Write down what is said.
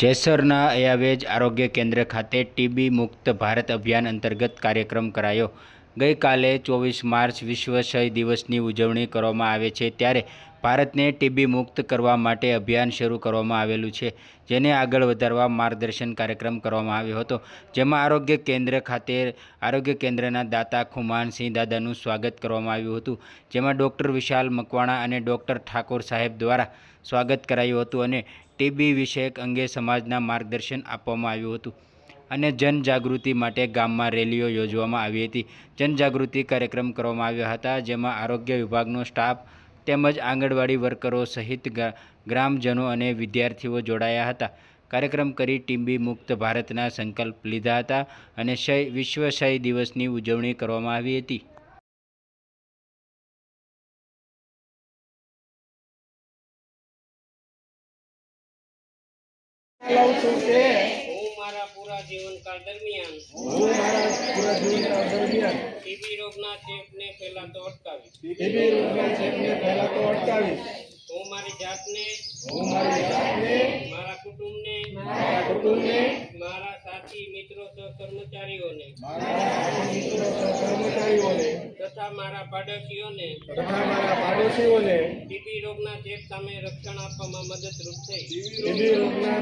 જેસરના અયાવેજ આરોગ્ય કેન્દ્ર ખાતે ટીબી મુક્ત ભારત અભિયાન અંતર્ગત કાર્યક્રમ કરાયો. ગઈકાલે ચોવીસ માર્ચ વિશ્વ ક્ષય દિવસની ઉજવણી કરવામાં આવે છે, ત્યારે ભારતને ટીબી મુક્ત કરવા માટે અભિયાન શરૂ કરવામાં આવેલું છે, જેને આગળ વધારવા માર્ગદર્શન કાર્યક્રમ કરવામાં આવ્યો હતો. જેમાં આરોગ્ય કેન્દ્ર ખાતે આરોગ્ય કેન્દ્રના દાતા ખુમાનસિંહ દાદાનું સ્વાગત કરવામાં આવ્યું હતું, જેમાં ડૉક્ટર વિશાલ મકવાણા અને ડૉક્ટર ઠાકોર સાહેબ દ્વારા સ્વાગત કરાયું હતું અને ટીબી વિષયક અંગે સમાજના માર્ગદર્શન આપવામાં આવ્યું હતું. અને જનજાગૃતિ માટે ગામમાં રેલીઓ યોજવામાં આવી હતી. જનજાગૃતિ કાર્યક્રમ કરવામાં આવ્યા હતા, જેમાં આરોગ્ય વિભાગનો સ્ટાફ તેમજ આંગણવાડી વર્કરો સહિત ગ્રા- ગ્રામજનો અને વિદ્યાર્થીઓ જોડાયા હતા. કાર્યક્રમ કરી ટીબી મુક્ત ભારતના સંકલ્પ લીધા હતા અને વિશ્વ ક્ષય દિવસની ઉજવણી કરવામાં આવી હતી. હું મારા પૂરા જીવનકાળ દરમિયાન હું મારા પૂરા જીવનકાળ દરમિયાન ટીબી રોગના ચેપને ફેલાતો અટકાવીશ ટીબી રોગના ચેપને ફેલાતો અટકાવીશ હું મારી જાતને હું મારી જાતને મારા કુટુંબને મારા કુટુંબને મારા સાથી મિત્રો સહકર્મચારીઓને મારા સાથી મિત્રો સહકર્મચારીઓને તથા મારા પાડોશીઓને તથા મારા પાડોશીઓને ટીબી રોગના ચેપ સામે રક્ષણ આપવામાં મદદરૂપ થઈ ટીબી રોગના